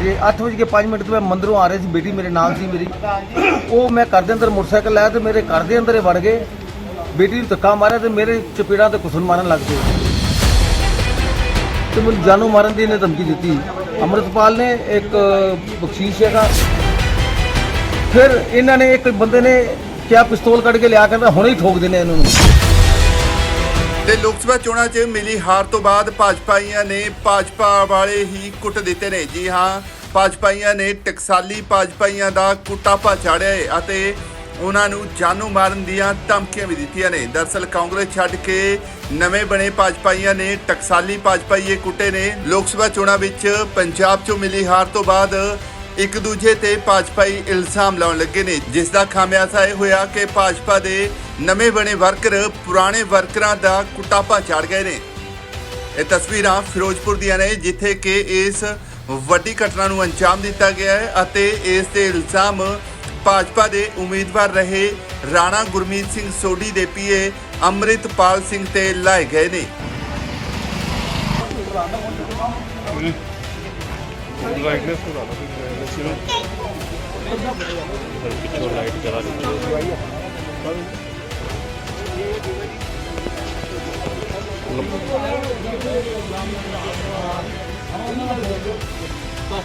ਵਜੇ 8 ਵਜੇ ਕੇ 5 ਮਿੰਟ ਤੇ ਮੈਂ ਮੰਦਰੋਂ ਆ ਰਿਹਾ ਸੀ, ਬੇਟੀ ਮੇਰੇ ਨਾਲ ਸੀ ਮੇਰੀ। ਉਹ ਮੈਂ ਘਰ ਦੇ ਅੰਦਰ ਮੋਟਰਸਾਈਕਲ ਲਾਇਆ ਤੇ ਮੇਰੇ ਘਰ ਦੇ ਅੰਦਰ ਇਹ ਵੜ ਗਏ। ਬੇਟੀ ਨੂੰ ਧੱਕਾ ਮਾਰਿਆ ਤੇ ਮੇਰੇ ਚਪੇੜਾਂ ਤੇ ਕੁਸਨ ਮਾਰਨ ਲੱਗ ਪਏ ਤੇ ਮੈਨੂੰ ਜਾਨੋਂ ਮਾਰਨ ਦੀ ਇਹਨੇ ਧਮਕੀ ਦਿੱਤੀ। ਅੰਮ੍ਰਿਤਪਾਲ ਨੇ ਇੱਕ ਬਖਸ਼ੀਸ਼ ਹੈਗਾ। ਫਿਰ ਇਹਨਾਂ ਨੇ ਇੱਕ ਬੰਦੇ ਨੇ ਕਿਆ ਪਿਸਤੌਲ ਕੱਢ ਕੇ ਲਿਆ, ਕਹਿੰਦਾ ਹੁਣੇ ਹੀ ਠੋਕ ਦੇਣੇ ਇਹਨਾਂ। ਨੂੰ ਤੇ ਲੋਕ ਸਭਾ ਚੋਣਾਂ 'ਚ ਮਿਲੀ ਹਾਰ ਤੋਂ ਬਾਅਦ ਭਾਜਪਾਈਆਂ ਨੇ ਭਾਜਪਾ ਵਾਲੇ ਹੀ ਕੁੱਟ ਦਿੱਤੇ ਨੇ। ਜੀ ਹਾਂ, ਭਾਜਪਾਈਆਂ ਨੇ ਟਕਸਾਲੀ ਭਾਜਪਾਈਆਂ ਦਾ ਕੁੱਟਾਪਾ ਚਾੜਿਆ ਹੈ ਅਤੇ ਉਹਨਾਂ ਨੂੰ ਜਾਨੂ ਮਾਰਨ ਦੀਆਂ ਧਮਕੀਆਂ ਵੀ ਦਿੱਤੀਆਂ ਨੇ। ਦਰਸਲ ਕਾਂਗਰਸ ਛੱਡ ਕੇ ਨਵੇਂ ਬਣੇ ਭਾਜਪਾਈਆਂ ਨੇ ਟਕਸਾਲੀ ਭਾਜਪਾਈਏ ਕੁੱਟੇ ਨੇ। ਲੋਕ ਸਭਾ ਚੋਣਾਂ ਵਿੱਚ ਪੰਜਾਬ 'ਚੋਂ ਮਿਲੀ ਹਾਰ ਤੋਂ ਬਾਅਦ ਇੱਕ ਦੂਜੇ ਤੇ ਭਾਜਪਾਈ ਇਲਜ਼ਾਮ ਲਾਉਣ ਲੱਗੇ ਨੇ। ਜਿਸ ਦਾ ਖਾਮਿਆਜ਼ਾ ਇਹ ਹੋਇਆ ਕਿ ਭਾਜਪਾ ਦੇ ਨਵੇਂ ਬਣੇ ਵਰਕਰ ਪੁਰਾਣੇ ਵਰਕਰਾਂ ਦਾ ਕੁੱਟਾਪਾ ਚਾੜ ਗਏ ਨੇ। ਇਹ ਤਸਵੀਰਾਂ ਫਿਰੋਜ਼ਪੁਰ ਦੀਆਂ ਨੇ, ਜਿੱਥੇ ਕਿ ਇਸ ਵੱਡੀ ਘਟਨਾ ਨੂੰ ਅੰਜਾਮ ਦਿੱਤਾ ਗਿਆ ਹੈ ਅਤੇ ਇਸ ਤੇ ਇਲਜ਼ਾਮ ਭਾਜਪਾ ਦੇ ਉਮੀਦਵਾਰ ਰਹੇ ਰਾਣਾ ਗੁਰਮੀਤ ਸਿੰਘ ਸੋਢੀ ਦੇ ਪੀਏ ਅੰਮ੍ਰਿਤਪਾਲ ਸਿੰਘ ਤੇ ਲਾਏ ਗਏ ਨੇ। ਲਾਈਟਨੈਸ ਨੂੰ ਲਾ ਲਓ ਲਾਈਟਨੈਸ ਨੂੰ ਪਿੱਛੋਂ ਲਾਈਟ ਚਲਾ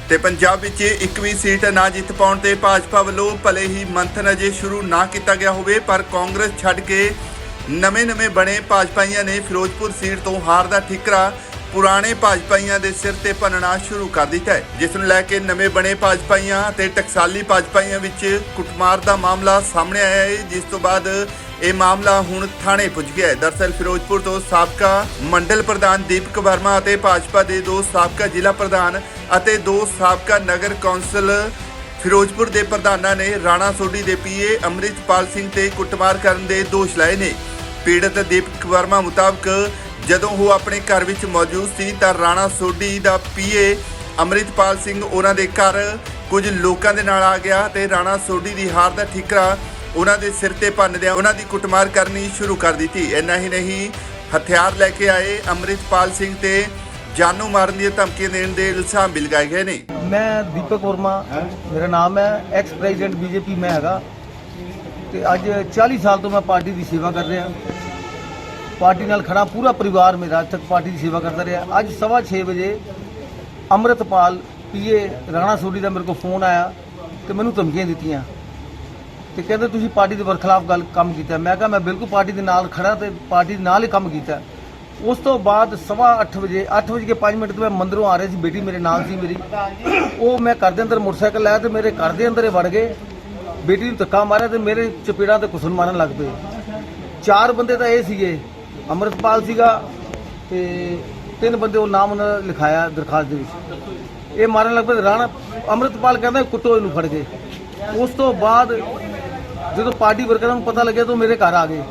ਤੇ ਪੰਜਾਬ ਵਿੱਚ ਇੱਕ ਵੀ ਸੀਟ ਨਾ ਜਿੱਤ ਪਾਉਣ ਤੇ ਭਾਜਪਾ ਵੱਲੋਂ ਭਲੇ ਹੀ ਮੰਥਨ ਅਜੇ ਸ਼ੁਰੂ ਨਾ ਕੀਤਾ ਗਿਆ ਹੋਵੇ, ਪਰ ਕਾਂਗਰਸ ਛੱਡ ਕੇ ਨਵੇਂ-ਨਵੇਂ ਬਣੇ ਭਾਜਪਾਈਆਂ ਨੇ ਫਿਰੋਜ਼ਪੁਰ ਸੀਟ ਤੋਂ ਹਾਰ ਦਾ ਠਿਕਰਾ। ਪੁਰਾਣੇ ਭਾਜਪਾਈਆਂ ਦੇ ਸਿਰ ਤੇ ਭੰਨਣਾ ਸ਼ੁਰੂ ਕਰ ਦਿੱਤਾ ਹੈ, ਜਿਸ ਨੂੰ ਲੈ ਕੇ ਨਵੇਂ ਬਣੇ ਭਾਜਪਾਈਆਂ ਤੇ ਟਕਸਾਲੀ ਭਾਜਪਾਈਆਂ ਵਿੱਚ ਕੁੱਟਮਾਰ ਦਾ ਮਾਮਲਾ ਸਾਹਮਣੇ ਆਇਆ ਹੈ, ਜਿਸ ਤੋਂ ਬਾਅਦ ਇਹ ਮਾਮਲਾ ਹੁਣ ਥਾਣੇ ਪੁੱਜ ਗਿਆ ਹੈ। ਦਰਸਲ ਫਿਰੋਜ਼ਪੁਰ ਤੋਂ ਸਾਬਕਾ ਮੰਡਲ ਪ੍ਰਧਾਨ ਦੀਪਕ ਵਰਮਾ ਅਤੇ ਭਾਜਪਾ ਦੇ ਦੋ ਸਾਬਕਾ ਜ਼ਿਲ੍ਹਾ ਪ੍ਰਧਾਨ ਅਤੇ ਦੋ ਸਾਬਕਾ ਨਗਰ ਕੌਂਸਲ ਫਿਰੋਜ਼ਪੁਰ ਦੇ ਪ੍ਰਧਾਨਾਂ ਨੇ ਰਾਣਾ ਸੋਢੀ ਦੇ ਪੀਏ ਅੰਮ੍ਰਿਤਪਾਲ ਸਿੰਘ ਤੇ ਕੁੱਟਮਾਰ ਕਰਨ ਦੇ ਦੋਸ਼ ਲਾਏ ਨੇ। ਪੀੜਤ ਦੀਪਕ ਵਰਮਾ ਮੁਤਾਬਕ ਜਦੋਂ ਉਹ ਆਪਣੇ ਘਰ ਵਿੱਚ ਮੌਜੂਦ ਸੀ ਤਾਂ ਰਾਣਾ ਸੋਢੀ ਦਾ ਪੀਏ ਅੰਮ੍ਰਿਤਪਾਲ ਸਿੰਘ ਉਹਨਾਂ ਦੇ ਘਰ ਕੁਝ ਲੋਕਾਂ ਦੇ ਨਾਲ ਆ ਗਿਆ ਤੇ ਰਾਣਾ ਸੋਢੀ ਦੀ ਹਾਰ ਦਾ ਠਿਕਰਾ ਉਹਨਾਂ ਦੇ ਸਿਰ ਤੇ ਭੰਨਦਿਆਂ ਉਹਨਾਂ ਦੀ ਕੁੱਟਮਾਰ ਕਰਨੀ ਸ਼ੁਰੂ ਕਰ ਦਿੱਤੀ। ਇੰਨਾ ਹੀ ਨਹੀਂ, ਹਥਿਆਰ ਲੈ ਕੇ ਆਏ ਅੰਮ੍ਰਿਤਪਾਲ ਸਿੰਘ ਤੇ ਜਾਨੂ ਮਾਰਨ ਦੀਆਂ ਧਮਕੀਆਂ ਦੇਣ ਦੇ ਇਲਜ਼ਾਮ ਵੀ ਲਗਾਏ ਗਏ ਨੇ। ਮੈਂ ਦੀਪਕ ਵਰਮਾ, ਮੇਰਾ ਨਾਮ ਹੈ ਐਕਸ ਪ੍ਰੈਜ਼ੀਡੈਂਟ ਬੀਜੇਪੀ ਮੈਂ ਹੈਗਾ। ਤੇ ਅੱਜ 40 ਸਾਲ ਤੋਂ ਮੈਂ ਪਾਰਟੀ ਦੀ ਸੇਵਾ ਕਰ ਰਿਹਾ। ਪਾਰਟੀ ਨਾਲ ਖੜਾ ਪੂਰਾ ਪਰਿਵਾਰ ਮੇਰਾ ਅੱਜ ਤੱਕ ਪਾਰਟੀ ਦੀ ਸੇਵਾ ਕਰਦਾ ਰਿਹਾ। ਅੱਜ ਸਵਾ ਛੇ ਵਜੇ ਅੰਮ੍ਰਿਤਪਾਲ ਪੀਏ ਰਾਣਾ ਸੋਢੀ ਦਾ ਮੇਰੇ ਕੋਲ ਫੋਨ ਆਇਆ ਤੇ ਮੈਨੂੰ ਧਮਕੀਆਂ ਦਿੱਤੀਆਂ ਤੇ ਕਹਿੰਦੇ ਤੁਸੀਂ ਪਾਰਟੀ ਦੇ ਵਰਖਲਾਫ ਗੱਲ ਕੰਮ ਕੀਤਾ। ਮੈਂ ਕਿਹਾ ਮੈਂ ਬਿਲਕੁਲ ਪਾਰਟੀ ਦੇ ਨਾਲ ਖੜਾ ਤੇ ਪਾਰਟੀ ਦੇ ਨਾਲ ਹੀ ਕੰਮ ਕੀਤਾ। ਉਸ ਤੋਂ ਬਾਅਦ ਸਵਾ ਅੱਠ ਵਜੇ ਅੱਠ ਵਜੇ ਕੇ 5 ਮਿੰਟ ਤੋਂ ਮੈਂ ਮੰਦਰੋਂ ਆ ਰਿਹਾ ਸੀ, ਬੇਟੀ ਮੇਰੇ ਨਾਲ ਸੀ ਮੇਰੀ। ਉਹ ਮੈਂ ਘਰ ਦੇ ਅੰਦਰ ਮੋਟਰਸਾਈਕਲ ਲਾਇਆ ਤੇ ਮੇਰੇ ਘਰ ਦੇ ਅੰਦਰ ਇਹ ਵੜ ਗਏ। ਬੇਟੀ ਨੂੰ ਧੱਕਾ ਮਾਰਿਆ ਤੇ ਮੇਰੇ ਚਪੇੜਾਂ ਤੇ ਕੁਸਨ ਮਾਰਨ ਲੱਗ ਪਏ। ਚਾਰ ਬੰਦੇ ਤਾਂ ਇਹ ਸੀਗੇ। ਅੰਮ੍ਰਿਤਪਾਲ ਸੀਗਾ ਤੇ ਤਿੰਨ ਬੰਦੇ ਉਹ ਨਾਮ ਉਹਨਾਂ ਦਾ ਲਿਖਾਇਆ ਦਰਖਾਸਤ ਦੇ ਵਿੱਚ। ਇਹ ਮਾਰਨ ਲੱਗ ਪਏ ਰਾਣਾ ਅੰਮ੍ਰਿਤਪਾਲ ਕਹਿੰਦਾ ਕੁੱਟੋ ਇਹਨੂੰ ਫੜ ਕੇ। ਉਸ ਤੋਂ ਬਾਅਦ ਜਦੋਂ ਪਾਰਟੀ ਵਰਕਰਾਂ ਨੂੰ ਪਤਾ ਲੱਗਿਆ ਤਾਂ ਉਹ ਮੇਰੇ ਘਰ ਆ ਗਏ।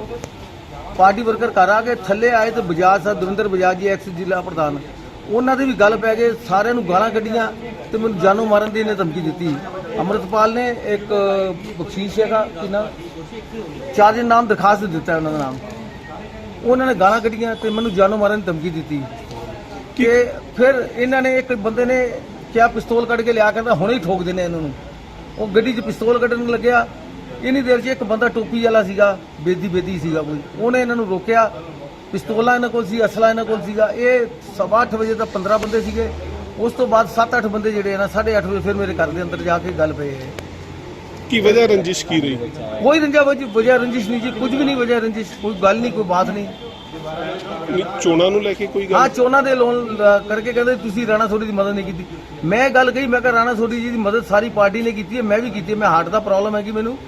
ਪਾਰਟੀ ਵਰਕਰ ਘਰ ਆ ਕੇ ਥੱਲੇ ਆਏ ਤੇ ਬਜਾਜ ਸਾਹਿਬ, ਦਵਿੰਦਰ ਬਜਾਜ ਜੀ, ਐਕਸ ਜ਼ਿਲ੍ਹਾ ਪ੍ਰਧਾਨ, ਉਹਨਾਂ ਦੇ ਵੀ ਗੱਲ ਪੈ ਗਏ, ਸਾਰਿਆਂ ਨੂੰ ਗਾਲਾਂ ਕੱਢੀਆਂ ਤੇ ਮੈਨੂੰ ਜਾਨੋਂ ਮਾਰਨ ਦੀ ਇਹਨੇ ਧਮਕੀ ਦਿੱਤੀ। ਅੰਮ੍ਰਿਤਪਾਲ ਨੇ ਇੱਕ ਬਖਸ਼ੀਸ਼ ਹੈਗਾ, ਕਿ ਨਾ? ਚਾਰ ਦੇ ਨਾਮ ਦਰਖਾਸਤ ਦਿੱਤਾ ਉਹਨਾਂ ਦਾ ਨਾਮ। ਉਹਨਾਂ ਨੇ ਗਾਲਾਂ ਕੱਢੀਆਂ ਤੇ ਮੈਨੂੰ ਜਾਨੋਂ ਮਾਰਨ ਦੀ ਧਮਕੀ ਦਿੱਤੀ। ਕਿ ਫਿਰ ਇਹਨਾਂ ਨੇ ਇੱਕ ਬੰਦੇ ਨੇ ਕਿਹਾ ਪਿਸਤੌਲ ਕੱਢ ਕੇ ਲਿਆ ਕਹਿੰਦਾ ਹੁਣੇ ਹੀ ਠੋਕ ਦੇਣੇ ਇਹਨਾਂ ਨੂੰ। ਉਹ ਗੱਡੀ 'ਚ ਪਿਸਤੌਲ ਕੱਢਣ ਲੱਗਿਆ। ਇੰਨੀ ਦੇਰ 'ਚ ਇੱਕ ਬੰਦਾ ਟੋਪੀ ਵਾਲਾ ਸੀਗਾ ਬੇਦੀ ਬੇਦੀ ਸੀਗਾ ਕੋਈ। ਉਹਨੇ ਇਹਨਾਂ ਨੂੰ ਰੋਕਿਆ। ਪਿਸਤੌਲਾਂ ਇਹਨਾਂ ਕੋਲ ਸੀ ਅਸਲਾ ਇਹਨਾਂ ਕੋਲ ਸੀਗਾ। ਇਹ ਸਵਾ ਅੱਠ ਵਜੇ ਤੱਕ 15 ਬੰਦੇ ਸੀਗੇ। ਉਸ ਤੋਂ ਬਾਅਦ 7-8 ਬੰਦੇ ਜਿਹੜੇ ਆ ਨਾ 8:30 ਵਜੇ ਫਿਰ ਮੇਰੇ ਘਰ ਦੇ ਅੰਦਰ ਜਾ ਕੇ ਗੱਲ ਪਏ। ਹੈ ਕੀ ਵਜ੍ਹਾ ਰੰਜਿਸ਼ ਕੀ ਰਹੀ? ਕੋਈ ਰੰਜਾ ਵਜ- ਵਜ੍ਹਾ ਰੰਜਿਸ਼ ਨਹੀਂ ਜੀ ਕੁਝ ਵੀ ਨਹੀਂ ਵਜ੍ਹਾ ਰੰਜਿਸ਼ ਕੋਈ ਗੱਲ ਨਹੀਂ ਕੋਈ ਬਾਤ ਨਹੀਂ। ਨਹੀਂ, ਚੋਣਾਂ ਨੂੰ ਲੈ ਕੇ ਕੋਈ ਹਾਂ ਗੱਲ ਚੋਣਾਂ ਦੇ ਲੋਨ ਕਰਕੇ ਕਹਿੰਦੇ ਤੁਸੀਂ ਰਾਣਾ ਸੋਢੀ ਦੀ ਮਦਦ ਨਹੀਂ ਕੀਤੀ। ਮੈਂ ਗੱਲ ਕਹੀ ਮੈਂ ਕਿਹਾ ਰਾਣਾ ਸੋਢੀ ਜੀ ਦੀ ਮਦਦ ਸਾਰੀ ਪਾਰਟੀ ਨੇ ਕੀਤੀ ਹੈ ਮੈਂ ਵੀ ਕੀਤੀ ਹੈ ਮੈਂ ਹਾਰਟ ਦਾ ਪ੍ਰੋਬਲਮ ਹੈ ਕਿ ਮੈਨੂੰ।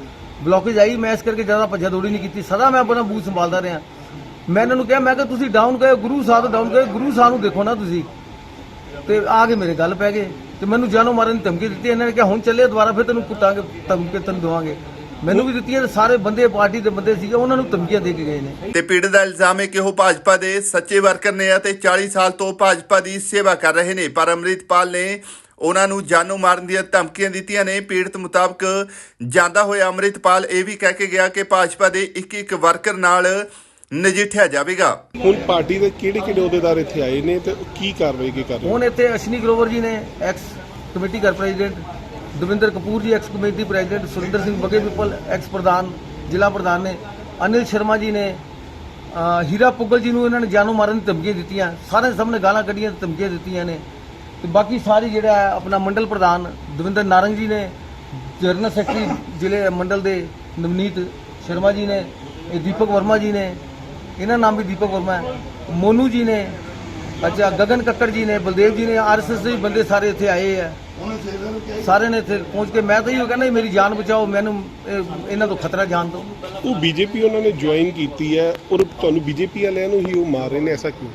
ਬਲੋਕੇਜ ਆਈ ਮੈਂ ਇਸ ਕਰਕੇ ਜ਼ਿਆਦਾ ਭੱਜਾ ਦੌੜੀ ਨਹੀਂ ਕੀਤੀ ਸਦਾ ਮੈਂ ਆਪਣਾ ਬੂਥ ਸੰਭਾਲਦਾ ਰਿਹਾ। ਮੈਂ ਇਹਨਾਂ ਨੂੰ ਕਿਹਾ ਮੈਂ ਕਿਹਾ ਤੁਸੀਂ ਡਾਊਨ ਗਏ ਗੁਰੂ ਸਾਹਿਬ ਡਾਊਨ ਗਏ ਗੁਰੂ ਸਾਹਿਬ ਨੂੰ ਦੇਖੋ ਨਾ ਤੁਸੀਂ। ਤੇ ਆ ਕੇ ਮੇਰੇ ਗੱਲ ਪੈ ਗਏ ਤੇ ਮੈਨੂੰ ਜਾਨੋਂ ਮਾਰਨ ਦੀ ਧਮਕੀ ਦਿੱਤੀ, ਇਹਨਾਂ ਨੇ ਕਿਹਾ, ਹੁਣ ਚੱਲੇ, ਦੁਬਾਰਾ ਫਿਰ ਤੈਨੂੰ ਕੁੱਟਾਂਗੇ, ਧਮਕੀ ਤੈਨੂੰ ਦੇਵਾਂਗੇ। ਮੈਨੂੰ ਵੀ ਦਿੱਤੀ ਤੇ ਸਾਰੇ ਬੰਦੇ, ਪਾਰਟੀ ਦੇ ਬੰਦੇ ਸੀਗੇ, ਉਹਨਾਂ ਨੂੰ ਧਮਕੀਆਂ ਦੇ ਕੇ ਗਏ ਨੇ। ਤੇ ਪੀੜਤ ਦਾ ਇਲਜ਼ਾਮ ਹੈ ਕਿ ਉਹ ਭਾਜਪਾ ਦੇ ਸੱਚੇ ਵਰਕਰ ਨੇ ਅਤੇ 40 ਸਾਲ ਤੋਂ ਭਾਜਪਾ ਦੀ ਸੇਵਾ ਕਰ ਰਹੇ ਨੇ। ਪਰ ਅੰਮ੍ਰਿਤਪਾਲ ਨੇ ਉਹਨਾਂ ਨੂੰ ਜਾਨੋਂ ਮਾਰਨ ਦੀਆਂ ਧਮਕੀਆਂ ਦਿੱਤੀਆਂ ਨੇ। ਪੀੜਤ ਮੁਤਾਬਕ ਜਾਂਦਾ ਹੋਇਆ ਅੰਮ੍ਰਿਤਪਾਲ ਇਹ ਵੀ ਕਹਿ ਕੇ ਗਿਆ ਕਿ ਭਾਜਪਾ ਦੇ ਇੱਕ ਇੱਕ ਵਰਕਰ ਨਾਲ ਨਜਿੱਠਿਆ ਜਾਵੇਗਾ। ਹੁਣ ਪਾਰਟੀ ਦੇ ਕਿਹੜੇ ਕਿਹੜੇ ਅਹੁਦੇਦਾਰ ਇੱਥੇ ਆਏ ਨੇ ਤੇ ਕੀ ਕਾਰਵਾਈ ਕੀ ਕਰ ਰਹੇ ਹੁਣ ਇੱਥੇ ਅਸ਼ਨੀ ਗਰੋਵਰ ਜੀ ਨੇ ਐਕਸ ਕਮੇਟੀ ਘਰ president Davinder Kapoor ji ex committee president Surinder Singh ਬਗੇ ਪਿੱਪਲ ਐਕਸ ਪ੍ਰਧਾਨ ਜ਼ਿਲ੍ਹਾ ਪ੍ਰਧਾਨ ਨੇ ਅਨਿਲ ਸ਼ਰਮਾ ਜੀ ਨੇ ਹੀਰਾ ਪੁੱਗਲ ਜੀ ਨੂੰ ਇਹਨਾਂ ਨੇ ਜਾਨੋਂ ਮਾਰਨ ਦੀ ਧਮਕੀਆਂ ਦਿੱਤੀਆਂ ਸਾਰੇ ਸਾਹਮਣੇ ਗਾਲਾਂ ਕੱਢੀਆਂ ਤੇ ਧਮਕੀਆਂ ਦਿੱਤੀਆਂ ਨੇ। ਤੇ ਬਾਕੀ ਸਾਰੀ ਜਿਹੜਾ ਆਪਣਾ ਮੰਡਲ ਪ੍ਰਧਾਨ ਦਵਿੰਦਰ ਨਾਰੰਗ ਜੀ ਨੇ ਜਨਰਲ ਸੈਕਟਰੀ ਜ਼ਿਲ੍ਹੇ ਮੰਡਲ ਦੇ ਨਵਨੀਤ ਸ਼ਰਮਾ ਜੀ ਨੇ ਇਹ ਦੀਪਕ ਵਰਮਾ ਜੀ ਨੇ ਇਹਨਾਂ ਨਾਮ ਵੀ ਦੀਪਕ ਵਰਮਾ ਮੋਨੂ ਜੀ ਨੇ ਅੱਛਾ ਗਗਨ ਕੱਕੜ ਜੀ ਨੇ ਬਲਦੇਵ ਜੀ ਨੇ ਆਰਐਸਐਸ ਦੇ ਬੰਦੇ ਸਾਰੇ ਇੱਥੇ ਆਏ ਆ। ਸਾਰੇ ਨੇ ਇੱਥੇ ਪਹੁੰਚ ਕੇ ਮੈਂ ਤਾਂ ਇਹ ਕਹਿੰਦਾ ਮੇਰੀ ਜਾਨ ਬਚਾਓ ਮੈਨੂੰ ਇਹ- ਇਹਨਾਂ ਤੋਂ ਖਤਰਾ ਜਾਨ ਤੋਂ ਉਹ ਬੀਜੇਪੀ ਉਹਨਾਂ ਨੇ ਜੁਆਇਨ ਕੀਤੀ ਹੈ ਔਰ ਤੁਹਾਨੂੰ ਬੀਜੇਪੀ ਵਾਲਿਆਂ ਨੂੰ ਹੀ ਉਹ ਮਾਰ ਰਹੇ ਨੇ ਐਸਾ ਕਿਉਂ?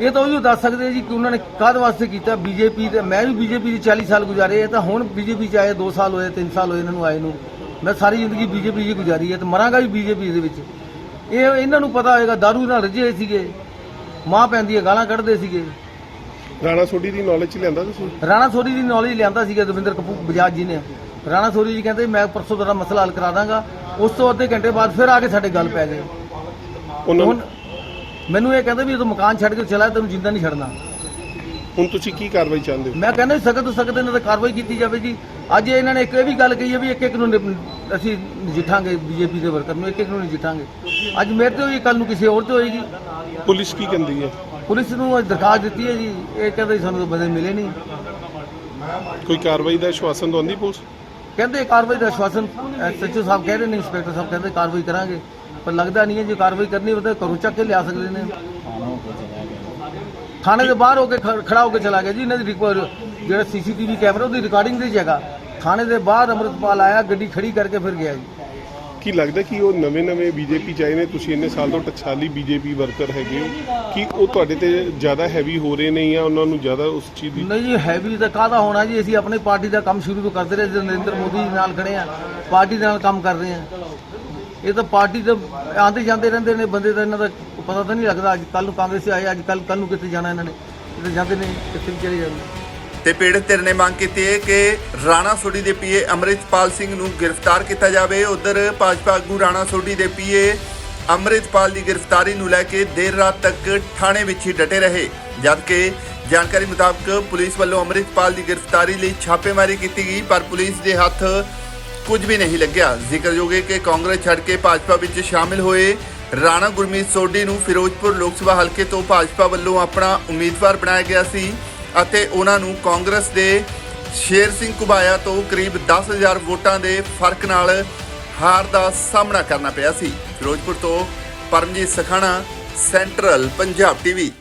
ਇਹ ਤਾਂ ਉਹ ਦੱਸ ਸਕਦੇ ਜੀ ਕਿ ਉਹਨਾਂ ਨੇ ਕਾਹਦ ਵਾਸਤੇ ਕੀਤਾ ਬੀਜੇਪੀ ਤੇ ਮੈਂ ਵੀ ਬੀਜੇਪੀ ਦੇ 40 ਸਾਲ ਗੁਜ਼ਾਰੇ ਆ ਤਾਂ ਹੁਣ ਬੀਜੇਪੀ ਚ ਆਏ 2 ਸਾਲ ਹੋਏ 3 ਸਾਲ ਹੋਏ ਇਹਨਾਂ ਨੂੰ ਆਏ ਨੂੰ। ਮੈਂ ਸਾਰੀ ਜ਼ਿੰਦਗੀ ਬੀਜੇਪੀ 'ਚ ਗੁਜ਼ਾਰੀ ਹੈ ਤੇ ਮਰਾਂਗਾ ਵੀ ਬੀਜੇਪੀ ਦੇ ਵਿੱਚ। ਇਹ ਇਹਨਾਂ ਨੂੰ ਪਤਾ ਹੋਏਗਾ ਦਾਰੂ ਨਾਲ ਰੱਜੇ ਸੀਗੇ। ਮਾਂ ਪੈਂਦੀ ਹੈ ਗਾਲਾਂ ਕੱਢਦੇ ਸੀਗੇ। ਰਾਣਾ ਸੋਢੀ ਦੀ ਨੌਲੇਜ ਚ ਲਿਆਂਦਾ ਤੁਸੀਂ? ਰਾਣਾ ਸੋਢੀ ਦੀ ਨੌਲੇਜ ਲਿਆਂਦਾ ਸੀਗਾ ਦਵਿੰਦਰ ਕਪੂਰ ਬਜਾਜ ਜੀ ਨੇ। ਰਾਣਾ ਸੋਢੀ ਜੀ ਕਹਿੰਦੇ ਮੈਂ ਪਰਸੋਂ ਤੇਰਾ ਮਸਲਾ ਹੱਲ ਕਰਾ ਦਾਂਗਾ। ਉਸ ਤੋਂ ਅੱਧੇ ਘੰਟੇ ਬਾਅਦ ਫਿਰ ਆ ਕੇ ਸਾਡੇ ਗੱਲ ਪੈ ਗਏ। ਉਹਨਾਂ ਹੁਣ ਮੈਨੂੰ ਇਹ ਕਹਿੰਦੇ ਵੀ ਤੂੰ ਮਕਾਨ ਛੱਡ ਕੇ ਚਲਾ ਤੈਨੂੰ ਜਿੰਦਾ ਨਹੀਂ ਛੱਡਣਾ। ਹੁਣ ਤੁਸੀਂ ਕੀ ਕਾਰਵਾਈ ਚਾਹੁੰਦੇ ਹੋ? ਮੈਂ ਕਹਿੰਦਾ ਸਖਤ ਤੋਂ ਸਖਤ ਇਹਨਾਂ ਤੇ ਕਾਰਵਾਈ ਕੀਤੀ ਜਾਵੇ ਜੀ ਅੱਜ ਇਹਨਾਂ ਨੇ ਇੱਕ ਇਹ ਵੀ ਗੱਲ ਕਹੀ ਹੈ ਵੀ ਇੱਕ ਇੱਕ ਨੂੰ ਅਸੀਂ ਨਜਿੱਠਾਂਗੇ ਬੀਜੇਪੀ ਦੇ ਵਰਕਰ ਨੂੰ ਇੱਕ ਇੱਕ ਨੂੰ ਨਜਿੱਠਾਂਗੇ ਅੱਜ ਮੇਰੇ ਤੇ ਹੋਈ ਕੱਲ ਨੂੰ ਕਿਸੇ ਹੋਰ ਤੇ ਹੋਏਗੀ। ਪੁਲਿਸ ਕੀ ਕਹਿੰਦੀ ਹੈ? ਪੁਲਿਸ ਨੂੰ ਅੱਜ ਦਰਖਾਸਤ ਦਿੱਤੀ ਹੈ ਜੀ ਇਹ ਕਹਿੰਦੇ ਸਾਨੂੰ ਤਾਂ ਬੰਦੇ ਮਿਲੇ ਨਹੀਂ। ਕੋਈ ਕਾਰਵਾਈ ਦਾ ਆਸ਼ਵਾਸਨ ਦਵਾਉਂਦੀ ਪੁਲਿਸ? ਕਹਿੰਦੇ ਕਾਰਵਾਈ ਦਾ ਆਸ਼ਵਾਸਨ ਐਸਐਚਓ ਸਾਹਿਬ ਕਹਿ ਰਹੇ ਨੇ ਇੰਸਪੈਕਟਰ ਸਾਹਿਬ ਕਹਿੰਦੇ ਕਾਰਵਾਈ ਕਰਾਂਗੇ। ਪਰ ਲੱਗਦਾ ਨਹੀਂ ਹੈ ਜੇ ਕਾਰਵਾਈ ਕਰਨੀ ਹੋਵੇ ਤਾਂ ਘਰੋਂ ਚੱਕ ਕੇ ਲਿਆ ਸਕਦੇ ਨੇ। ਥਾਣੇ ਦੇ ਬਾਹਰ ਹੋ ਕੇ ਖ- ਖੜਾ ਹੋ ਕੇ ਚਲਾ ਗਿਆ ਜੀ ਇਹਨਾਂ ਦੀ ਰਿਕਵਰ ਜਿਹੜਾ ਸੀਸੀਟੀਵੀ ਕੈਮਰਾ ਉਹਦੀ ਰਿਕਾਰਡਿੰਗ ਦੀ ਜਗ੍ਹਾ ਥਾਣੇ ਦੇ ਬਾਹਰ ਅੰਮ੍ਰਿਤਪਾਲ ਆਇਆ ਗੱਡੀ ਖੜੀ ਕਰਕੇ ਫਿਰ ਗਿਆ ਜੀ। ਕੀ ਲੱਗਦਾ ਕਿ ਉਹ ਨਵੇਂ-ਨਵੇਂ ਬੀਜੇਪੀ ਚ ਆਏ ਨੇ? ਤੁਸੀਂ ਇੰਨੇ ਸਾਲ ਤੋਂ ਟਕਸਾਲੀ ਬੀਜੇਪੀ ਵਰਕਰ ਹੈਗੇ ਹੋ। ਕਿ ਉਹ ਤੁਹਾਡੇ ਤੇ ਜ਼ਿਆਦਾ ਹੈਵੀ ਹੋ ਰਹੇ ਨੇ ਜਾਂ ਉਹਨਾਂ ਨੂੰ ਜ਼ਿਆਦਾ ਉਸ ਚੀਜ਼ ਦੀ ਨਹੀਂ ਜੀ ਹੈਵੀ ਤਾਂ ਕਾਹਦਾ ਹੋਣਾ ਜੀ? ਅਸੀਂ ਆਪਣੀ ਪਾਰਟੀ ਦਾ ਕੰਮ ਸ਼ੁਰੂ ਤੋਂ ਕਰਦੇ ਰਹੇ ਜਦੋਂ ਨਰਿੰਦਰ ਮੋਦੀ ਜੀ ਨਾਲ ਖੜੇ ਆ ਪਾਰਟੀ ਦੇ ਨਾਲ ਕੰਮ ਕਰ ਰਹੇ ਆ। ਇਹ ਤਾਂ ਪਾਰਟੀ ਦੇ ਆਉਂਦੇ ਜਾਂਦੇ ਰਹਿੰਦੇ ਨੇ ਬੰਦੇ ਦਾ ਇਹਨਾਂ ਦਾ ਪਤਾ ਤਾਂ ਨਹੀਂ ਲੱਗਦਾ। ਅੱਜ ਕੱਲ ਨੂੰ ਕਾਂਗਰਸ ਆਏ ਅੱਜ ਕੱਲ ਕੱਲ ਨੂੰ ਕਿੱਥੇ ਜਾਣਾ ਇਹਨਾਂ ਨੇ? ਜਾਂਦੇ ਨੇ? ਕਿੱਥੇ ਚਲੇ ਜਾਂਦੇ ਤੇ ਪੀੜਤ ਧਿਰ ਨੇ ਮੰਗ ਕੀਤੀ ਹੈ ਕਿ ਰਾਣਾ ਸੋਢੀ ਦੇ ਪੀਏ ਅੰਮ੍ਰਿਤਪਾਲ ਸਿੰਘ ਨੂੰ ਗ੍ਰਿਫਤਾਰ ਕੀਤਾ ਜਾਵੇ। ਉਧਰ ਭਾਜਪਾ ਆਗੂ ਰਾਣਾ ਸੋਢੀ ਦੇ ਪੀਏ ਅੰਮ੍ਰਿਤਪਾਲ ਦੀ ਗ੍ਰਿਫਤਾਰੀ ਨੂੰ ਲੈ ਕੇ ਦੇਰ ਰਾਤ ਤੱਕ ਥਾਣੇ ਵਿੱਚ ਹੀ ਡਟੇ ਰਹੇ। ਜਦਕਿ ਜਾਣਕਾਰੀ ਮੁਤਾਬਕ ਪੁਲਿਸ ਵੱਲੋਂ ਅੰਮ੍ਰਿਤਪਾਲ ਦੀ ਗ੍ਰਿਫਤਾਰੀ ਲਈ ਛਾਪੇਮਾਰੀ ਕੀਤੀ ਗਈ, ਪਰ ਪੁਲਿਸ ਦੇ ਹੱਥ ਕੁਝ ਵੀ ਨਹੀਂ ਲੱਗਿਆ। ਜ਼ਿਕਰਯੋਗ ਹੈ ਕਿ ਕਾਂਗਰਸ ਛੱਡ ਕੇ ਭਾਜਪਾ ਵਿੱਚ ਸ਼ਾਮਿਲ ਹੋਏ ਰਾਣਾ ਗੁਰਮੀਤ ਸੋਢੀ ਨੂੰ ਫਿਰੋਜ਼ਪੁਰ ਲੋਕ ਸਭਾ ਹਲਕੇ ਤੋਂ ਭਾਜਪਾ ਵੱਲੋਂ ਆਪਣਾ ਉਮੀਦਵਾਰ ਬਣਾਇਆ ਗਿਆ ਸੀ। ਅਤੇ ਉਹਨਾਂ ਨੂੰ ਕਾਂਗਰਸ ਦੇ ਸ਼ੇਰ ਸਿੰਘ ਕੁਬਾਇਆ ਤੋਂ ਕਰੀਬ 10000 ਵੋਟਾਂ ਦੇ ਫ਼ਰਕ ਨਾਲ ਹਾਰ ਦਾ ਸਾਹਮਣਾ ਕਰਨਾ ਪਿਆ ਸੀ। ਫਿਰੋਜ਼ਪੁਰ ਤੋਂ ਪਰਮਜੀਤ ਸਖਾਣਾ, ਸੈਂਟਰਲ ਪੰਜਾਬ ਟੀਵੀ।